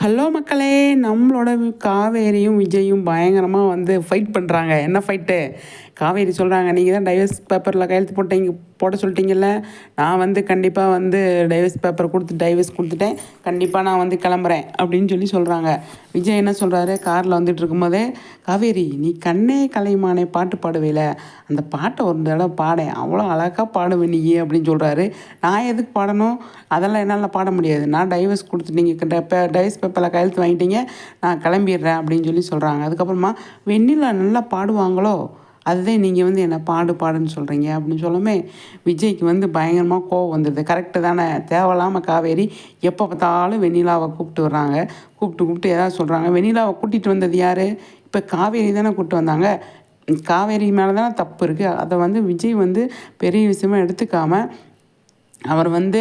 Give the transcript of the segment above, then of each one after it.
Hello மக்களே நம்மளோட காவேரியும் விஜயும் பயங்கரமாக வந்து ஃபைட் பண்ணுறாங்க என்ன ஃபைட்டு காவேரி சொல்கிறாங்க நீங்கள் தான் டைவர்ஸ் பேப்பரில் கையெழுத்து போட்டீங்க போட சொல்லிட்டீங்கல்ல? நான் வந்து கண்டிப்பாக வந்து டைவர்ஸ் பேப்பர் கொடுத்து டைவர்ஸ் கொடுத்துட்டேன். கண்டிப்பாக நான் வந்து கிளம்புறேன் அப்படின்னு சொல்லி சொல்கிறாங்க விஜய் என்ன சொல்கிறாரு காரில் வந்துட்டு இருக்கும்போதே காவேரி நீ கண்ணே கலைமானே பாட்டு பாடுவேல? அந்த பாட்டை ஒரு தடவை பாடேன் அவ்வளோ அழகாக பாடுவேன் நீ அப்படின்னு சொல்கிறாரு நான் எதுக்கு பாடணும்? அதெல்லாம் என்னால் பாட முடியாது. நான் டைவர்ஸ் கொடுத்துட்டீங்க டைவர்ஸ் பேப்பரில் கையெழுத்து வாங்கிட்டீங்க. நான் கிளம்பிடுறேன் அப்படின்னு சொல்லி சொல்கிறாங்க அதுக்கப்புறமா வெண்ணிலா நல்லா பாடுவாங்களோ? அதுதான் நீங்கள் வந்து என்ன பாடு பாடுன்னு சொல்கிறீங்க அப்படின்னு சொல்லுமே விஜய்க்கு வந்து பயங்கரமாக கோவம் வந்துடுது கரெக்டு தானே. தேவையில்லாமல் காவேரி எப்போ பார்த்தாலும் வெண்ணிலாவை கூப்பிட்டு வர்றாங்க. கூப்பிட்டு கூப்பிட்டு ஏதாவது சொல்கிறாங்க வெண்ணிலாவை கூட்டிகிட்டு வந்தது யார்? இப்போ காவேரி தானே கூப்பிட்டு வந்தாங்க. காவேரி மேலே தானே தப்பு இருக்குது அதை வந்து விஜய் வந்து பெரிய விஷயமா எடுத்துக்காமல் அவர் வந்து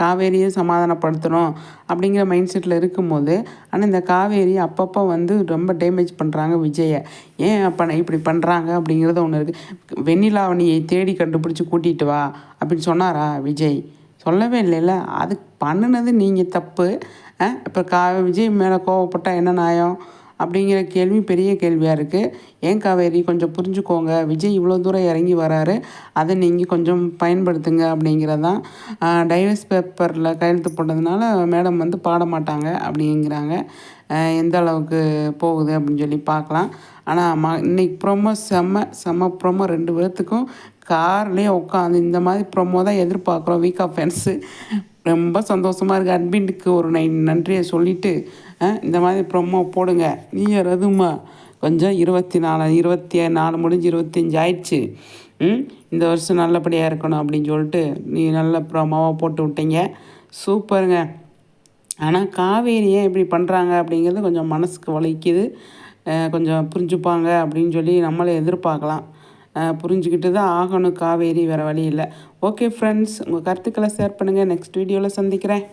காவேரியை சமாதானப்படுத்தணும் அப்படிங்கிற மைண்ட் செட்டில் இருக்கும்போது ஆனால் இந்த காவேரி அப்பப்போ வந்து ரொம்ப டேமேஜ் பண்ணுறாங்க விஜயை. ஏன் அப்போ இப்படி பண்ணுறாங்க அப்படிங்கிறது ஒன்று இருக்குது வெண்ணிலாவணியை தேடி கண்டுபிடிச்சி கூட்டிகிட்டு வா அப்படின்னு சொன்னாரா விஜய்? சொல்லவே இல்லைல்ல. அது பண்ணினது நீங்கள் தப்பு. இப்போ கா விஜய் மேலே கோவப்பட்டால் என்ன நியாயம்? அப்படிங்கிற கேள்வி பெரிய கேள்வியாக இருக்குது ஏன் காவேரி? கொஞ்சம் புரிஞ்சுக்கோங்க. விஜய் இவ்வளோ தூரம் இறங்கி வராரு. அதை நீங்கள் கொஞ்சம் பயன்படுத்துங்க அப்படிங்கிறதான் டைவர்ஸ் பேப்பரில் கையெழுத்து போட்டதுனால மேடம் வந்து பாட மாட்டாங்க அப்படிங்கிறாங்க. எந்த அளவுக்கு போகுது அப்படின்னு சொல்லி பார்க்கலாம். ஆனால் ம இன்னைக்கு ப்ரொமோ செம்ம செம்ம ப்ரொமோ ரெண்டு பேர்த்துக்கும் கார்லேயே உட்காந்து இந்த மாதிரி ப்ரொமோ தான் எதிர்பார்க்குறோம். வீக் ஆஃப் ஃபென்ஸு ரொம்ப சந்தோஷமாக இருக்குது அட்மின்ட்டுக்கு ஒரு நை நன்றியை சொல்லிவிட்டு இந்த மாதிரி ப்ரொமோ போடுங்க. நீங்க ரதுமா கொஞ்சம் இருபத்தி நாலு இருபத்தி நாலு முடிஞ்சு இருபத்தஞ்சி ஆயிடுச்சு. இந்த வருஷம் நல்லபடியாக இருக்கணும் அப்படின்னு சொல்லிட்டு நீ நல்ல ப்ரோமோவாக போட்டு விட்டீங்க. சூப்பருங்க. ஆனால் காவேரி ஏன் இப்படி பண்ணுறாங்க அப்படிங்கிறது கொஞ்சம் மனசுக்கு வலிக்குது. கொஞ்சம் புரிஞ்சுப்பாங்க அப்படின்னு சொல்லி நம்மளே எதிர்பார்க்கலாம். புரிஞ்சுக்கிட்டு தான் ஆகணும். காவேரி வேறு வழி இல்லை. ஓகே ஃப்ரெண்ட்ஸ் உங்கள் கருத்துக்களை ஷேர் பண்ணுங்கள் நெக்ஸ்ட் வீடியோவில் சந்திக்கிறேன்.